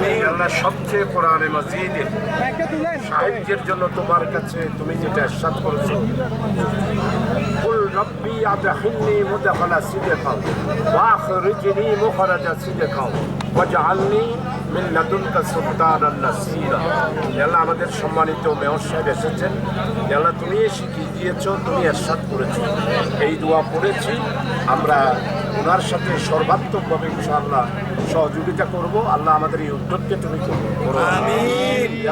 আল্লাহ সবচেয়ে কোরআনে মসজিদে সাহায্যের জন্য তোমার কাছে তুমি যেটা এরশাদ করেছ। রব্বি আমাদের সম্মানিত মেয়র সাহেব এসেছেন। তুমি শিখিয়ে দিয়েছ, তুমি এরশাদ করেছ। এই দোয়া পড়েছি। আমরা ওনার সাথে সর্বাত্মকভাবে ইনশাআল্লাহ সহযোগিতা করব। আল্লাহ আমাদের এই উদ্যোগকে তুমি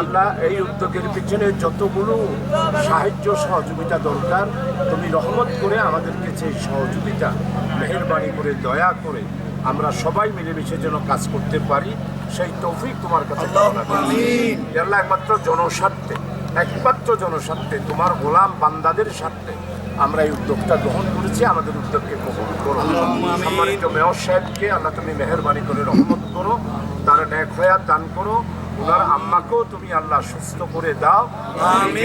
আল্লাহ এই উদ্যোগের পিছনে যতগুলো সাহায্য সহযোগিতা দরকার তুমি রহমত করে আমাদেরকে সেই সহযোগিতা মেহরবানি করে দয়া করে আমরা সবাই মিলেমিশে যেন কাজ করতে পারি সেই তৌফিক তোমার কাছে আল্লাহ একমাত্র জনস্বার্থে একমাত্র জনস্বার্থে তোমার গোলাম বান্দাদের স্বার্থে আমরা এই উদ্যোগটা গ্রহণ করেছি আমাদের উদ্যোগকে কবুল করো। সম্মানিত মেয়র সাহেবকে আল্লাহ তুমি মেহরবানি করে রহমত করো তার ন্যাক হয়াত দান করো। ওনার আম্মাকেও তুমি আল্লাহ সুস্থ করে দাও।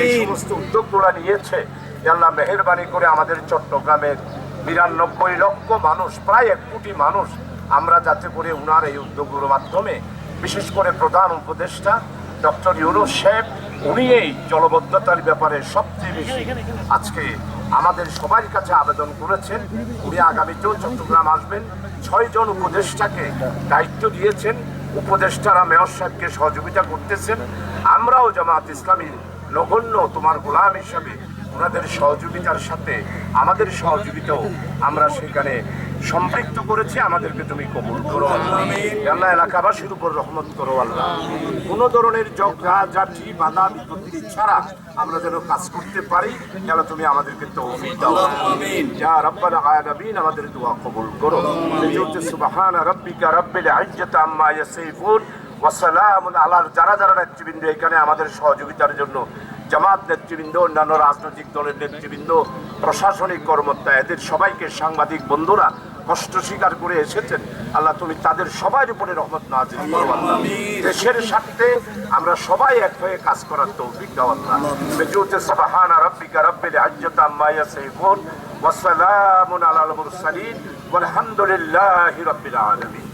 এই সমস্ত উদ্যোগ উদ্যোগগুলো নিয়েছে যে আল্লাহ মেহরবানি করে আমাদের চট্টগ্রামের বিরানব্বই লক্ষ মানুষ প্রায় এক কোটি মানুষ আমরা যাতে করে উনার এই উদ্যোগগুলোর মাধ্যমে বিশেষ করে প্রধান উপদেষ্টা ডক্টর ইউনুস সাহেব উনি এই জলবদ্ধতার ব্যাপারে সবচেয়ে বেশি আজকে আমাদের সবার কাছে আবেদন করেছেন। উনি আগামীতেও চট্টগ্রাম আসবেন। ছয়জন উপদেষ্টাকে দায়িত্ব দিয়েছেন। উপদেষ্টারা মেয়র সাহেবকে সহযোগিতা করতেছেন। আমরাও জামাত ইসলামী নগণ্য তোমার গোলাম হিসাবে ওনাদের সহযোগিতার সাথে আমাদের সহযোগিতাও আমরা সেখানে সম্পৃক্ত করেছে আমাদেরকে তুমি কবুল করো আল্লাহ। এলাকাবাসীর উপর রহমত করো আল্লাহ। কোন ধরনের জগা জাতি বাধা বিপত্তি ছাড়া আমরা যেন কাজ করতে পারি, যেন তুমি আমাদেরকে তৌফিক দাও। যা রব্বানা আলামিন, আমাদের দোয়া কবুল করো। সুবহান রাব্বিকা রাব্বিল ইজ্জাতি আম্মা ইয়াসিফুন। ওয়া সালামুন যারা যারা নেতৃবৃন্দ এখানে আমাদের সহযোগিতার জন্য, জামাত নেতৃবৃন্দ, অন্যান্য রাজনৈতিক দলের নেতৃবৃন্দ, প্রশাসনিক কর্মকর্তা, এদের সবাইকে সাংবাদিক বন্ধুরা কষ্ট স্বীকার করে এসেছেন। আল্লাহ তুমি তাদের সবার উপরে রহমত নাজিল করো। আল্লাহ দেশের স্বার্থে আমরা সবাই এক হয়ে কাজ করার তৌফিক দাও আল্লাহ। বেজুতে সুবহানা রাব্বিকা রাব্বিল ইজ্জাতি আম্মা ইয়াসিফুন। ওয়া সালামুন আলাল মুরসালিন। ওয়ালহামদুলিল্লাহি রাব্বিল আলামিন।